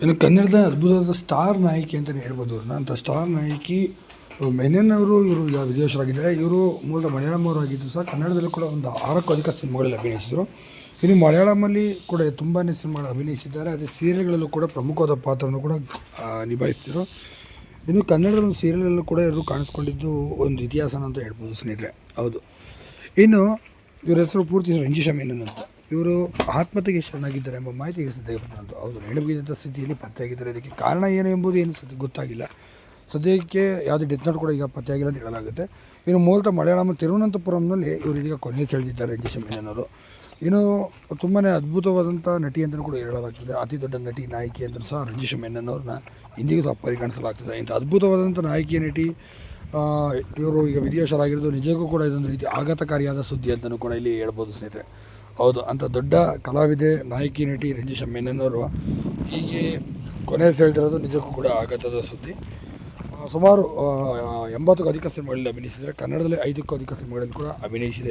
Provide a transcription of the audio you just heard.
ಇನ್ನು ಕನ್ನಡದ ಅದ್ಭುತವಾದ ಸ್ಟಾರ್ ನಾಯಕಿ ಅಂತಲೇ ಹೇಳ್ಬೋದು. ಅವ್ರನ್ನ ಅಂತ ಸ್ಟಾರ್ ನಾಯಕಿ ಮೆನನ್ ಅವರು, ಇವರು ಯಾವ ವಿದೇಶರಾಗಿದ್ದಾರೆ ಇವರು ಮೂಲದ ಮಲಯಾಳಂ ಅವರು ಆಗಿದ್ದು ಸಹ ಕನ್ನಡದಲ್ಲೂ ಕೂಡ ಒಂದು ಆರಕ್ಕೂ ಅಧಿಕ ಸಿನಿಮಾಗಳಲ್ಲಿ ಅಭಿನಯಿಸಿದರು. ಇನ್ನು ಮಲಯಾಳಮಲ್ಲಿ ಕೂಡ ತುಂಬಾ ಸಿನಿಮಾಗಳು ಅಭಿನಯಿಸಿದ್ದಾರೆ. ಅದೇ ಸೀರಿಯಲ್ಗಳಲ್ಲೂ ಕೂಡ ಪ್ರಮುಖವಾದ ಪಾತ್ರವನ್ನು ಕೂಡ ನಿಭಾಯಿಸ್ತಿದ್ರು. ಇನ್ನು ಕನ್ನಡದ ಒಂದು ಸೀರಿಯಲಲ್ಲೂ ಕೂಡ ಇವರು ಕಾಣಿಸ್ಕೊಂಡಿದ್ದು ಒಂದು ಇತಿಹಾಸನ ಅಂತ ಹೇಳ್ಬೋದು ಸ್ನೇಹಿತರೆ. ಹೌದು. ಇನ್ನು ಇವರ ಹೆಸರು ಪೂರ್ತಿ ರಂಜಿಶಾ ಮೆನನ್ ಅಂತ. ಇವರು ಆತ್ಮಹತ್ಯೆಗೆ ಶರಣಾಗಿದ್ದಾರೆ ಎಂಬ ಮಾಹಿತಿ ಸದ್ಯ ಅವರು ನೆನಪಿದ್ದ ಸ್ಥಿತಿಯಲ್ಲಿ ಪತ್ತೆಯಾಗಿದ್ದಾರೆ. ಇದಕ್ಕೆ ಕಾರಣ ಏನು ಎಂಬುದು ಏನು ಸದ್ಯ ಗೊತ್ತಾಗಿಲ್ಲ. ಸದ್ಯಕ್ಕೆ ಯಾವುದೇ ಡೆತ್ ನೋಟ್ ಕೂಡ ಈಗ ಪತ್ತೆಯಾಗಿಲ್ಲ ಅಂತ ಹೇಳಲಾಗುತ್ತೆ. ಇನ್ನು ಮೂಲತಃ ಮಲಯಾಳಂ ತಿರುವನಂತಪುರಂನಲ್ಲಿ ಇವರು ಈಗ ಕೊನೆ ಸೆಳೆದಿದ್ದಾರೆ ರಂಜಿಶ ಮೆನನ್ ಅವರು ಇನ್ನು ತುಂಬಾ ಅದ್ಭುತವಾದಂಥ ನಟಿ ಅಂತಲೂ ಕೂಡ ಹೇಳಲಾಗ್ತದೆ. ಅತಿ ದೊಡ್ಡ ನಟಿ, ನಾಯಕಿ ಅಂತಲೂ ಸಹ ರಂಜಿಶ ಅವ್ರನ್ನ ಇಂದಿಗೂ ಸಹ ಪರಿಗಣಿಸಲಾಗ್ತದೆ. ಇಂಥ ಅದ್ಭುತವಾದಂಥ ನಾಯಕಿ, ನಟಿ ಇವರು ಈಗ ವಿದೇಶರಾಗಿರೋದು ನಿಜಕ್ಕೂ ಕೂಡ ಇದೊಂದು ರೀತಿ ಆಘಾತಕಾರಿಯಾದ ಸುದ್ದಿ ಅಂತಲೂ ಕೂಡ ಇಲ್ಲಿ ಹೇಳ್ಬೋದು ಸ್ನೇಹಿತರೆ. ಹೌದು ಅಂಥ ದೊಡ್ಡ ಕಲಾವಿದೆ ನಾಯಕಿ ನಟಿ ರಂಜಿಶಾ ಮೆನನ್ ಅವರು ಹೀಗೆ ಕೊನೆ ಹೇಳ್ತಿರೋದು ನಿಜಕ್ಕೂ ಕೂಡ ಆಗತ್ತದ ಸುದ್ದಿ. ಸುಮಾರು ಎಂಬತ್ತಕ್ಕೂ ಅಧಿಕ ಸಿನಿಮಾಗಳಲ್ಲಿ ಅಭಿನಯಿಸಿದರೆ ಕನ್ನಡದಲ್ಲಿ ಐದಕ್ಕೂ ಅಧಿಕ ಸಿನಿಮಾಗಳಲ್ಲಿ ಕೂಡ ಅಭಿನಯಿಸಿದೆ.